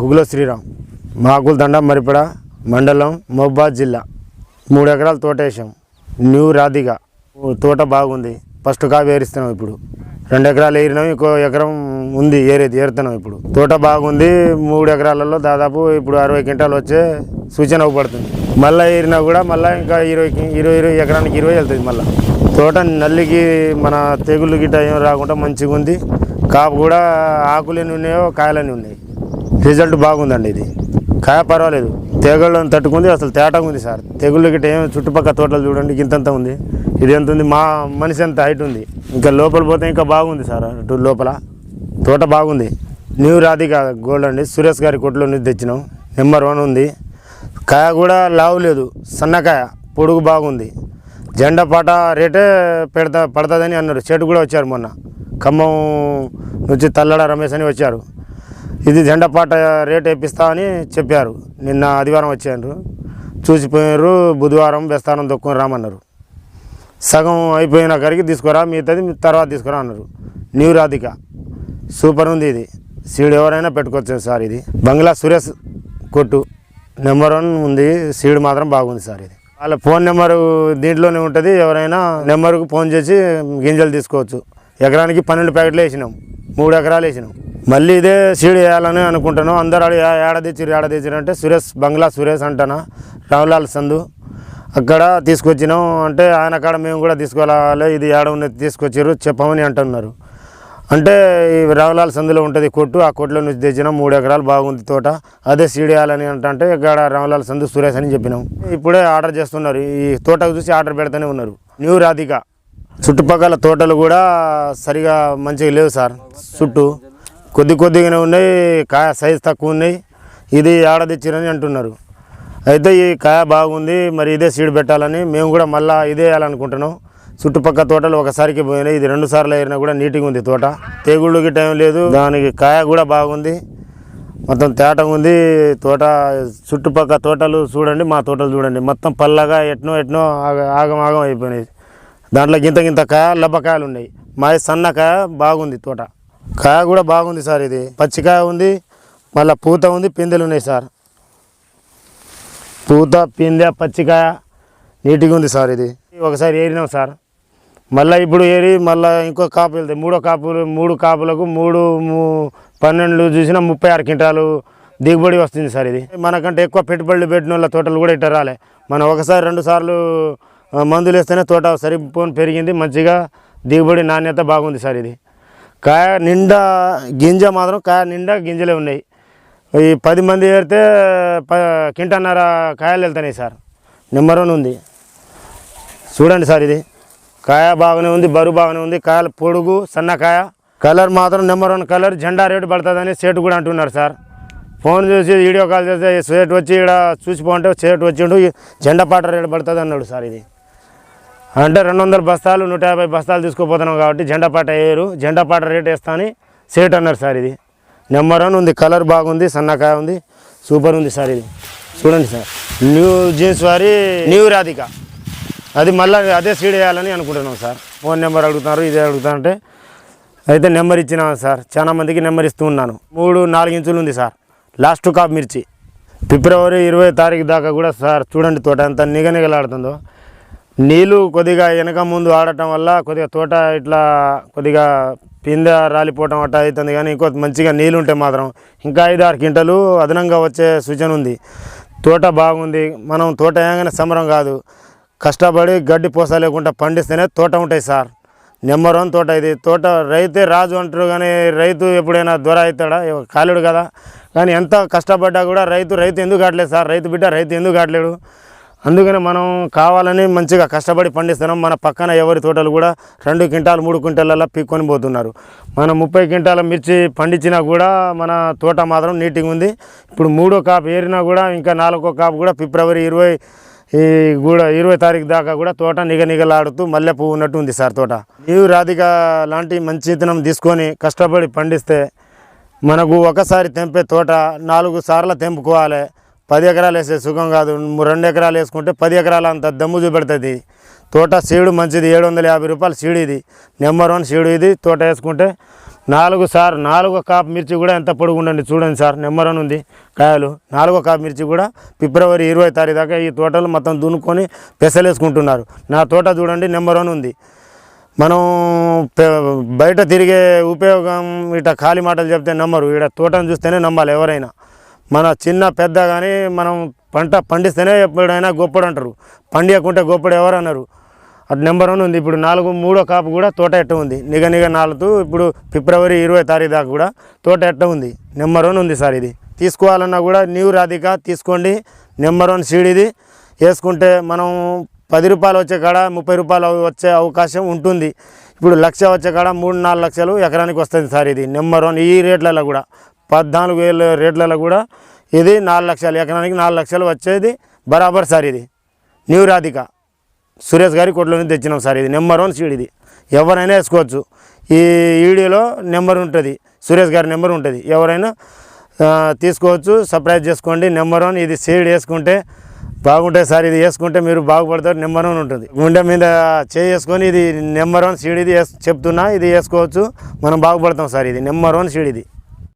గుగులో శ్రీరామ్ మాకుల దండ మరిపడ మండలం మహబాద్ జిల్లా. మూడు ఎకరాల తోట వేసాం న్యూ రాధిగా తోట బాగుంది. ఫస్ట్ కాపు ఏరిస్తున్నాం ఇప్పుడు. రెండు ఎకరాలు ఏరినాం. ఇంకో ఎకరం ఉంది ఏరేది ఏరుతున్నాం ఇప్పుడు. తోట బాగుంది. మూడు ఎకరాలలో దాదాపు ఇప్పుడు అరవై క్వింటాలు వచ్చే సూచన అవ్వబడుతుంది మళ్ళీ ఏరినా కూడా మళ్ళీ ఇంకా ఇరవై ఇరవై ఇరవై ఎకరానికి ఇరవై వెళ్తుంది మళ్ళీ. తోట నల్లికి మన తెగుళ్ళు గిట్ట ఏం రాకుండా మంచిగా ఉంది కాపు కూడా ఆకులేని ఉన్నాయో కాయలని ఉన్నాయి. రిజల్ట్ బాగుందండి ఇది. కాయ పర్వాలేదు. తెగుళ్ళని తట్టుకుంది అసలు తేటగా ఉంది సార్. తెగుళ్ళు గిట్ట ఏం చుట్టుపక్కల తోటలు చూడండి ఇంతంత ఉంది. ఇది ఎంత ఉంది? మా మనిషి ఎంత హైట్ ఉంది? ఇంకా లోపల పోతే ఇంకా బాగుంది సార్ అటు లోపల. తోట బాగుంది. న్యూ రాధిక గోల్డ్ అండి. సురేష్ గారి కొట్లో నుంచి తెచ్చినాం. నెంబర్ వన్ ఉంది. కాయ కూడా లావు లేదు. సన్నకాయ పొడుగు బాగుంది. జెండా పాట రేటే పెడతా పడుతుందని అన్నారు. చెట్టు కూడా వచ్చారు మొన్న. ఖమ్మం నుంచి తల్లడ రమేష్ అని వచ్చారు. ఇది జెండా పాట రేట్ వేపిస్తా అని చెప్పారు. నిన్న ఆదివారం వచ్చారు. చూసిపోయారు బుధవారం బెస్తానం దొక్కుని రామన్నారు. సగం అయిపోయిన కరికి తీసుకురా మిగతాది తర్వాత తీసుకురా అన్నారు. న్యూ రాధిక. సూపర్ ఉంది ఇది. సీడ్ ఎవరైనా పెట్టుకోవచ్చు సార్ ఇది. బంగ్లా సురేష్ కొట్టు. నెంబర్ వన్ ఉంది. సీడ్ మాత్రం బాగుంది సార్ ఇది. వాళ్ళ ఫోన్ నెంబరు దీంట్లోనే ఉంటుంది. ఎవరైనా నెంబర్కు ఫోన్ చేసి గింజలు తీసుకోవచ్చు. ఎకరానికి పన్నెండు ప్యాకెట్లు వేసినాం. మూడు ఎకరాలు వేసినాం. మళ్ళీ ఇదే సీడ్ వేయాలని అనుకుంటున్నాం. అందరూ అడి ఏడ తెచ్చిరు ఏడ తెచ్చిరు అంటే సురేష్ బంగ్లా సురేష్ అంటానా రావులాల్ సందు. అక్కడ తీసుకొచ్చినాం. అంటే ఆయన కాడ మేము కూడా తీసుకోవాలి ఇది ఏడ ఉన్నది తీసుకొచ్చారు చెప్పమని అంటున్నారు. అంటే ఈ రావులాల్ సందులో ఉంటుంది కొట్టు ఆ కొట్టులో నుంచి తెచ్చినాం. మూడు ఎకరాలు బాగుంది తోట. అదే సీడేయాలని అంటే ఇక్కడ రావులాల్ సందు సురేష్ అని చెప్పినాం. ఇప్పుడే ఆర్డర్ చేస్తున్నారు. ఈ తోటకు చూసి ఆర్డర్ పెడతానే ఉన్నారు. న్యూ రాధిక. చుట్టుపక్కల తోటలు కూడా సరిగా మంచిగా లేవు సార్. చుట్టూ కొద్ది కొద్దిగానే ఉన్నాయి కాయ సైజ్ తక్కువ ఉన్నాయి. ఇది ఆడ తెచ్చిరని అంటున్నారు. అయితే ఈ కాయ బాగుంది మరి ఇదే సీడ్ పెట్టాలని మేము కూడా మళ్ళీ ఇదే వేయాలనుకుంటున్నాం. చుట్టుపక్క తోటలు ఒకసారికి పోయినాయి ఇది రెండు సార్లు అయినా కూడా నీట్గా ఉంది తోట. తెగుళ్ళకి టైం లేదు దానికి కాయ కూడా బాగుంది. మొత్తం తేటగా ఉంది తోట చుట్టుపక్క తోటలు చూడండి మా తోటలు చూడండి. మొత్తం పల్లగా ఎట్నో ఎట్నో ఆగ- ఆగం ఆగం అయిపోయినాయి. దాంట్లో గింత గింత కాయ లబ్బకాయలు ఉన్నాయి. మా సన్నకాయ బాగుంది తోట. కాయ కూడా బాగుంది సార్ ఇది. పచ్చికాయ ఉంది మళ్ళీ పూత ఉంది పిందెలు ఉన్నాయి సార్. పూత పిందె పచ్చికాయ నీట్గా ఉంది సార్ ఇది. ఒకసారి ఏరినాం సార్. మళ్ళీ ఇప్పుడు ఏరి మళ్ళీ ఇంకో కాపు వెళ్తాయి మూడో కాపులు మూడు కాపులకు మూడు మూ- పన్నెండు చూసినా ముప్పై ఆరు క్వింటాలు దిగుబడి వస్తుంది సార్ ఇది. మనకంటే ఎక్కువ పెట్టుబడులు పెట్టిన వాళ్ళ తోటలు కూడా ఇట్ట రాలే. మనం ఒకసారి రెండు సార్లు మందులు వేస్తేనే తోట సరిపోని పెరిగింది. మంచిగా దిగుబడి నాణ్యత బాగుంది సార్ ఇది. కాయ నిండా గింజ మాత్రం కాయ నిండా గింజలే ఉన్నాయి. ఈ పది మంది ఏరితే ప కింటన్నర కాయలు వెళ్తున్నాయి సార్. నెంబర్ వన్ ఉంది. చూడండి సార్ ఇది. కాయ బాగానే ఉంది బరువు బాగానే ఉంది. కాయల పొడుగు సన్నకాయ కలర్ మాత్రం నెంబర్ వన్ కలర్. జెండా రేటు పడుతుందని సేటు కూడా అంటున్నారు సార్. ఫోన్ చూసి వీడియో కాల్ చేస్తే సేటు వచ్చి ఇక్కడ చూసిపోంటే సేటు వచ్చిండు. ఈ జెండా పాట రేటు పడుతుంది అన్నాడు సార్ ఇది. అంటే రెండు వందల బస్తాలు నూట యాభై బస్తాలు తీసుకుపోతున్నాం కాబట్టి జెండా పాట వేయరు. జెండా పాట రేట్ వేస్తా అని సేట్ అన్నారు సార్ ఇది. నెంబర్ వన్ ఉంది కలర్ బాగుంది సన్నకాయ ఉంది సూపర్ ఉంది సార్ ఇది. చూడండి సార్. న్యూ జీన్స్ వారి న్యూ రాధిక. అది మళ్ళీ అదే సీడ్ వేయాలని అనుకుంటున్నాం సార్. ఫోన్ నెంబర్ అడుగుతున్నారు ఇదే అడుగుతారంటే. అయితే నెంబర్ ఇచ్చినా సార్ చాలా మందికి నెంబర్ ఇస్తూ ఉన్నాను. మూడు నాలుగు ఇంచులు ఉంది సార్. లాస్ట్ కాప్ మిర్చి. ఫిబ్రవరి ఇరవై తారీఖు దాకా కూడా సార్ చూడండి తోట ఎంత నిగనిగలాడుతుందో. నీళ్ళు కొద్దిగా వెనక ముందు ఆడటం వల్ల కొద్దిగా తోట ఇట్లా కొద్దిగా పిందె రాలిపోవటం అట్టా అవుతుంది. కానీ ఇంకో మంచిగా నీళ్ళు ఉంటే మాత్రం ఇంకా ఐదు ఆరు క్వింటలు అదనంగా వచ్చే సూచన ఉంది. తోట బాగుంది. మనం తోట ఏమైనా సమరం కాదు. కష్టపడి గడ్డి పోస లేకుండా పండిస్తేనే తోట ఉంటాయి సార్. నెంబర్ వన్ తోట ఇది. తోట రైతే రాజు అంటారు కానీ రైతు ఎప్పుడైనా దొర అవుతాడా? కాలేడు కదా. కానీ ఎంత కష్టపడ్డా కూడా రైతు రైతు ఎందుకు కావట్లేదు సార్? రైతు బిడ్డ రైతు ఎందుకు కావట్లేడు? అందుకని మనం కావాలని మంచిగా కష్టపడి పండిస్తున్నాం. మన పక్కన ఎవరి తోటలు కూడా రెండు క్వింటాలు మూడు క్వింటాలల్లా పీక్కొని పోతున్నారు. మనం ముప్పై క్వింటాల మిర్చి పండించినా కూడా మన తోట మాత్రం నీట్గా ఉంది. ఇప్పుడు మూడో కాపు ఏరినా కూడా ఇంకా నాలుగో కాపు కూడా ఫిబ్రవరి ఇరవై ఈ కూడా ఇరవై తారీఖు దాకా కూడా తోట నిగ నిగలాడుతూ మల్లె పువ్వు ఉన్నట్టు ఉంది సార్ తోట. నీవు రాధిక లాంటి మంచి ఇతనం తీసుకొని కష్టపడి పండిస్తే మనకు ఒకసారి తెంపే తోట నాలుగు సార్లు తెంపుకోవాలి. పది ఎకరాలు వేసే సుఖం కాదు. రెండు ఎకరాలు వేసుకుంటే పది ఎకరాలు అంత దమ్ము చూపెడుతుంది. తోట సీడు మంచిది. ఏడు వందల యాభై రూపాయలు సీడు ఇది. నెంబర్ వన్ సీడు ఇది. తోట వేసుకుంటే నాలుగు సార్ నాలుగో కాపు మిర్చి కూడా ఎంత పొడుగు ఉండండి చూడండి సార్. నెంబర్ వన్ ఉంది కాయలు. నాలుగో కాపు మిర్చి కూడా ఫిబ్రవరి ఇరవై తారీఖు దాకా ఈ తోటలు మొత్తం దున్నుకొని పెసలేసుకుంటున్నారు. నా తోట చూడండి నెంబర్ వన్ ఉంది. మనం బయట తిరిగే ఉపయోగం ఇట ఖాళీ మాటలు చెప్తే నమ్మరు. ఇక్కడ తోటను చూస్తేనే నమ్మాలి ఎవరైనా. మన చిన్న పెద్ద కానీ మనం పంట పండిస్తేనే ఎప్పుడైనా గొప్పడు అంటారు. పండియకుంటే గొప్పడు ఎవరు అన్నారు అటు నెంబర్ వన్ ఉంది. ఇప్పుడు నాలుగు మూడో కాపు కూడా తోట ఎట్ట ఉంది. నిగ నిగ నాలుగు ఇప్పుడు ఫిబ్రవరి ఇరవై తారీఖు దాకా కూడా తోట ఎట్ట ఉంది. నెంబర్ వన్ ఉంది సార్ ఇది. తీసుకోవాలన్నా కూడా న్యూ రాధిక తీసుకోండి. నెంబర్ వన్ సీడ్ ఇది. వేసుకుంటే మనం పది రూపాయలు వచ్చే కాడ ముప్పై రూపాయలు వచ్చే అవకాశం ఉంటుంది. ఇప్పుడు లక్ష వచ్చే కాడ మూడు నాలుగు లక్షలు ఎకరానికి వస్తుంది సార్ ఇది. నెంబర్ వన్ ఈ రేట్లలో కూడా. పద్నాలుగు వేల రేట్లలో కూడా ఇది నాలుగు లక్షలు ఎకరానికి నాలుగు లక్షలు వచ్చేది. బరాబర్ సార్ ఇది. న్యూ రాధిక. సురేష్ గారి కొట్లో నుంచి తెచ్చినాం సార్ ఇది. నెంబర్ వన్ సీడ్ ఇది. ఎవరైనా వేసుకోవచ్చు. ఈ వీడియోలో నెంబర్ ఉంటుంది. సురేష్ గారి నెంబర్ ఉంటుంది. ఎవరైనా తీసుకోవచ్చు. సర్ప్రైజ్ చేసుకోండి. నెంబర్ వన్ ఇది సీడ్ వేసుకుంటే బాగుంటాయి సార్. ఇది వేసుకుంటే మీరు బాగుపడతారు. నెంబర్ వన్ ఉంటుంది. గుండె మీద చేసుకొని ఇది నెంబర్ వన్ సీడ్ ఇది చెప్తున్నా ఇది వేసుకోవచ్చు. మనం బాగుపడతాం సార్ ఇది. నెంబర్ వన్ సీడ్ ఇది.